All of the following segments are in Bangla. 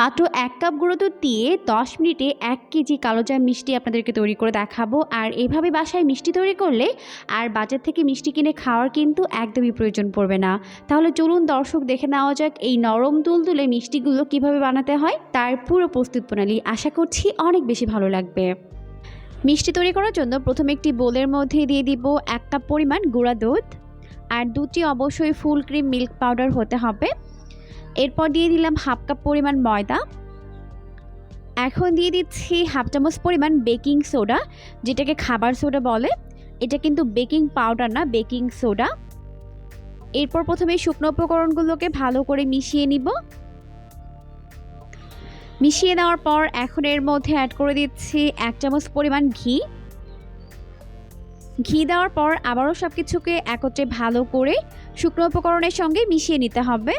মাত্র এক কাপ গুঁড়ো দুধ দিয়ে দশ মিনিটে এক কেজি কালোজাম মিষ্টি আপনাদেরকে তৈরি করে দেখাবো। আর এভাবে বাসায় মিষ্টি তৈরি করলে আর বাজার থেকে মিষ্টি কিনে খাওয়ার কিন্তু একদমই প্রয়োজন পড়বে না। তাহলে চলুন দর্শক দেখে নেওয়া যাক এই নরম তুলতুলে মিষ্টিগুলো কীভাবে বানাতে হয়, তার পুরো প্রস্তুত প্রণালী আশা করছি অনেক বেশি ভালো লাগবে। মিষ্টি তৈরি করার জন্য প্রথমে একটি বোলের মধ্যে দিয়ে দিব এক কাপ পরিমাণ গুঁড়া দুধ। আর দুটি অবশ্যই ফুল ক্রিম মিল্ক পাউডার হতে হবে। এরপর দিয়ে দিলাম হাফ কাপ পরিমাণ ময়দা। এখন দিয়ে দিচ্ছি হাফ চামচ পরিমাণ বেকিং সোডা, যেটাকে খাবার সোডা বলে। এটা কিন্তু বেকিং পাউডার না, বেকিং সোডা। এরপর প্রথমে শুকনো উপকরণগুলোকে ভালো করে মিশিয়ে নিব। মিশিয়ে দেওয়ার পর এখন এর মধ্যে অ্যাড করে দিচ্ছি এক চামচ পরিমাণ ঘি। ঘি দেওয়ার পর আবারও সব কিছুকে একত্রে ভালো করে শুকনো উপকরণের সঙ্গে মিশিয়ে নিতে হবে।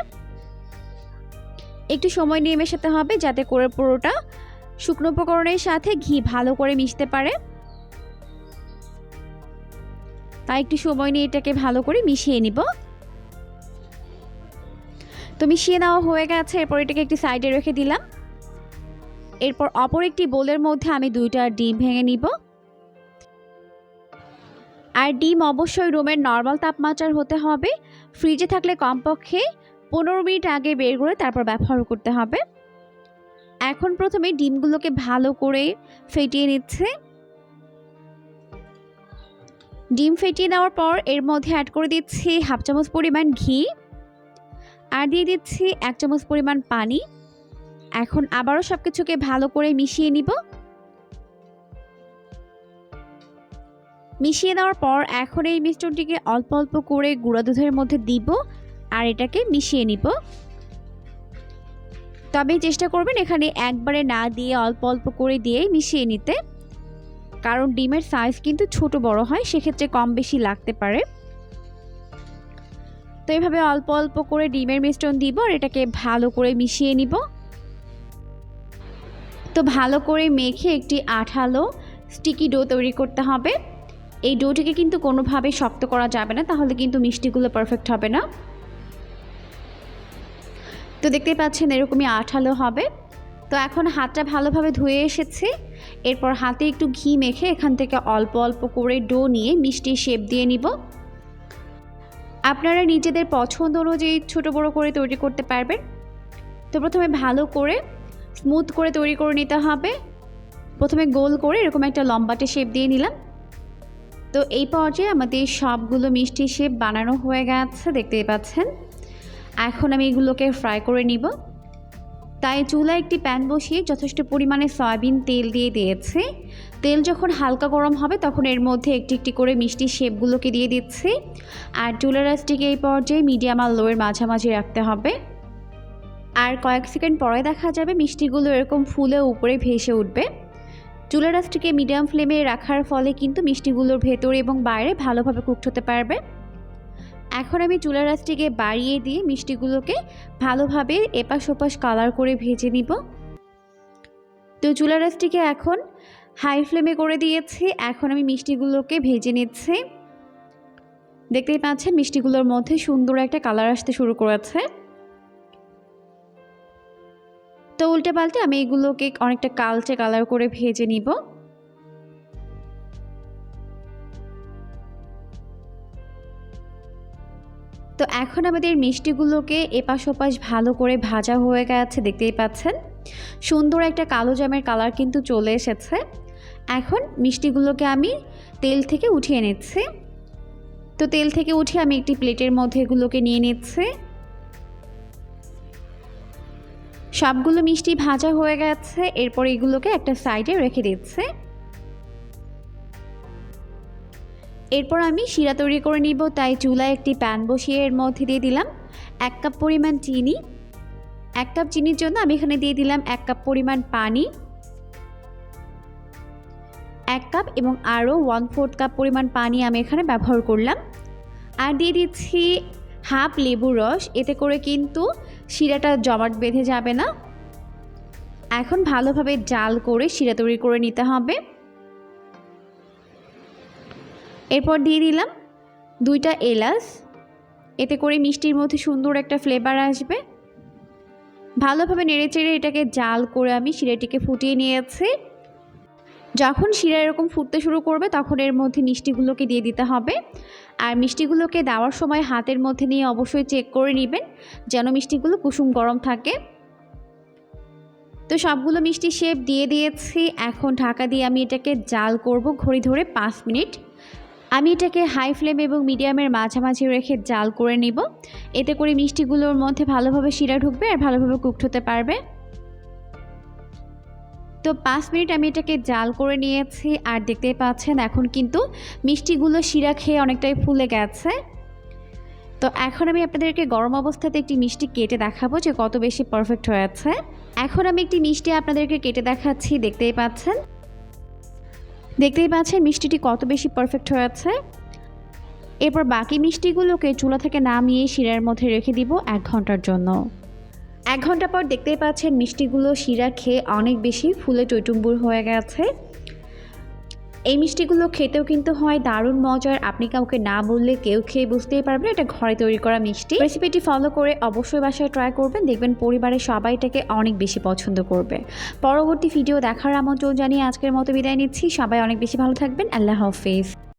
একটু সময় নিয়ে মেশাতে হবে যাতে করে পুরোটা শুকনো উপকরণের সাথে ঘি ভালো করে মিশতে পারে। তাই একটু সময় নিয়ে এটাকে ভালো করে মিশিয়ে নিব। তো মিশিয়ে নেওয়া হয়ে গেছে, এরপর এটাকে একটি সাইডে রেখে দিলাম। এরপর অপর একটি বোলের মধ্যে আমি দুইটা ডিম ভেঙে নিব। আর ডিম অবশ্যই রুমের নর্মাল তাপমাত্রার হতে হবে। ফ্রিজে থাকলে কমপক্ষে পনেরো মিনিট আগে বের করে তারপর ব্যবহার করতে হবে। এখন প্রথমে ডিমগুলোকে ভালো করে ফেটিয়ে নিচ্ছে। ডিম ফেটিয়ে নেওয়ার পর এর মধ্যে অ্যাড করে দিচ্ছি হাফ চামচ পরিমাণ ঘি আর দিয়ে দিচ্ছি এক চামচ পরিমাণ পানি। এখন আবারও সব কিছুকে ভালো করে মিশিয়ে নিব। মিশিয়ে দেওয়ার পর এখন এই মিশ্রণটিকে অল্প অল্প করে গুঁড়া দুধের মধ্যে দিব। আর এটাকে মিশিয়ে নিব। তবে চেষ্টা করবেন এখানে একবারে না দিয়ে অল্প অল্প করে দিয়ে মিশিয়ে নিতে। কারণ ডিমের সাইজ কিন্তু ছোট বড় হয়, সেক্ষেত্রে কম বেশি লাগতে পারে। তো এভাবে অল্প অল্প করে ডিমের মিশ্রণ দিব আর এটাকে ভালো করে মিশিয়ে নিব। তো ভালো করে মেখে একটি আঠালো স্টিকি ডো তৈরি করতে হবে। এই ডোটিকে কিন্তু কোনোভাবে শক্ত করা যাবে না, তাহলে কিন্তু মিষ্টিগুলো পারফেক্ট হবে না। তো দেখতেই পাচ্ছেন এরকমই আঠালো হবে। তো এখন হাতটা ভালোভাবে ধুয়ে এসেছে। এরপর হাতে একটু ঘি মেখে এখান থেকে অল্প অল্প করে ডো নিয়ে মিষ্টি শেপ দিয়ে নিব। আপনারা নিজেদের পছন্দ অনুযায়ী ছোটো বড়ো করে তৈরি করতে পারবেন। তো প্রথমে ভালো করে স্মুথ করে তৈরি করে নিতে হবে। প্রথমে গোল করে এরকম একটা লম্বাটে শেপ দিয়ে নিলাম। তো এই পর্যায়ে আমাদের সবগুলো মিষ্টি শেপ বানানো হয়ে গেছে, দেখতেই পাচ্ছেন। এখন আমি এগুলোকে ফ্রাই করে নিব। তাই চুলা একটি প্যান বসিয়ে যথেষ্ট পরিমাণে সয়াবিন তেল দিয়ে দিয়েছে। তেল যখন হালকা গরম হবে তখন এর মধ্যে একটি একটি করে মিষ্টি শেপগুলোকে দিয়ে দিচ্ছি। আর চুলার রাসটিকে এই পর্যায়ে মিডিয়াম আর লোয়ের মাঝামাঝি রাখতে হবে। আর কয়েক সেকেন্ড পরে দেখা যাবে মিষ্টিগুলো এরকম ফুলে উপরে ভেসে উঠবে। চুলার রাসটিকে মিডিয়াম ফ্লেমে রাখার ফলে কিন্তু মিষ্টিগুলোর ভেতরে এবং বাইরে ভালোভাবে কুকড হতে পারবে। এখন আমি চুলার রাসটিকে বাড়িয়ে দিয়ে মিষ্টিগুলোকে ভালোভাবে এপাশ ওপাশ কালার করে ভেজে নিব। তো চুলার রাসটিকে এখন হাই ফ্লেমে করে দিয়েছি। এখন আমি মিষ্টিগুলোকে ভেজে নিচ্ছি। দেখতেই পাচ্ছেন মিষ্টিগুলোর মধ্যে সুন্দর একটা কালার আসতে শুরু করেছে। তো উল্টে পাল্টে আমি এগুলোকে অনেকটা কালচে কালার করে ভেজে নিব। তো এখন আমাদের মিষ্টিগুলোকে এপাশ ওপাশ ভালো করে ভাজা হয়ে গেছে, দেখতেই পাচ্ছেন? সুন্দর একটা কালো জামের কালার কিন্তু চলে এসেছে। এখন মিষ্টিগুলোকে আমি তেল থেকে উঠিয়ে নিচ্ছি। তো তেল থেকে উঠে আমি একটি প্লেটের মধ্যে এগুলোকে নিয়ে নিচ্ছি। সবগুলো মিষ্টি ভাজা হয়ে গেছে, এরপর এগুলোকে একটা সাইডে রেখে দিচ্ছে। এরপর আমি শিরা তৈরি করে নিব, তাই চুলায় একটি প্যান বসিয়ে এর মধ্যে দিয়ে দিলাম এক কাপ পরিমাণ চিনি। এক কাপ চিনির জন্য আমি এখানে দিয়ে দিলাম এক কাপ পরিমাণ পানি। এক কাপ এবং আরও ওয়ান ফোর্থ কাপ পরিমাণ পানি আমি এখানে ব্যবহার করলাম। আর দিয়ে দিচ্ছি হাফ লেবুর রস, এতে করে কিন্তু শিরাটা জমাট বেঁধে যাবে না। এখন ভালোভাবে জাল করে শিরা তৈরি করে নিতে হবে। এরপর দিয়ে দিলাম দুইটা এলাচ। এতে করে মিষ্টির মধ্যে সুন্দর একটা ফ্লেভার আসবে। ভালোভাবে নেড়ে চেড়ে এটাকে জাল করে আমি শিরাটিকে ফুটিয়ে নিয়েছি। যখন শিরা এরকম ফুটতে শুরু করবে, তখন এর মধ্যে মিষ্টিগুলোকে দিয়ে দিতে হবে। আর মিষ্টিগুলোকে দেওয়ার সময় হাতের মধ্যে নিয়ে অবশ্যই চেক করে নেবেন, যেন মিষ্টিগুলো কুসুম গরম থাকে। তো সবগুলো মিষ্টি শেপ দিয়ে দিয়েছি। এখন ঢাকা দিয়ে আমি এটাকে জাল করব ঘড়ি ধরে পাঁচ মিনিট। আমি এটাকে হাই ফ্লেম এবং মিডিয়ামের মাঝামাঝি রেখে জাল করে নিব। এতে করে মিষ্টিগুলোর মধ্যে ভালোভাবে শিরা ঢুকবে আর ভালোভাবে কুকড হতে পারবে। তো পাঁচ মিনিট আমি এটাকে জাল করে নিয়েছি আর দেখতেই পাচ্ছেন এখন কিন্তু মিষ্টিগুলো শিরা খেয়ে অনেকটাই ফুলে গেছে। তো এখন আমি আপনাদেরকে গরম অবস্থাতে একটি মিষ্টি কেটে দেখাবো যে কত বেশি পারফেক্ট হয়েছে। এখন আমি একটি মিষ্টি আপনাদেরকে কেটে দেখাচ্ছি, দেখতেই পাচ্ছেন। দেখতেই পাচ্ছেন মিষ্টিটি কত বেশি পারফেক্ট হয়ে হয়েছে এরপর বাকি মিষ্টিগুলোকে চুলা থেকে নামিয়ে শিরার মধ্যে রেখে দিব এক ঘণ্টার জন্য। এক ঘণ্টা পর দেখতেই পাচ্ছেন মিষ্টিগুলো শিরা খেয়ে অনেক বেশি ফুলে টৈটুম্বুর হয়ে গেছে। এই মিষ্টিগুলো খেতেও কিন্তু হয় দারুণ মজার। আপনি কাউকে না বললে কেউ খেয়ে বুঝতেই পারবেন এটা ঘরে তৈরি করা মিষ্টি। রেসিপিটি ফলো করে অবশ্যই বাসায় ট্রাই করবেন। দেখবেন পরিবারের সবাই এটাকে অনেক বেশি পছন্দ করবে। পরবর্তী ভিডিও দেখার আমন্ত্রণ জানিয়ে আজকের মতো বিদায় নিচ্ছি। সবাই অনেক বেশি ভালো থাকবেন। আল্লাহ হাফিজ।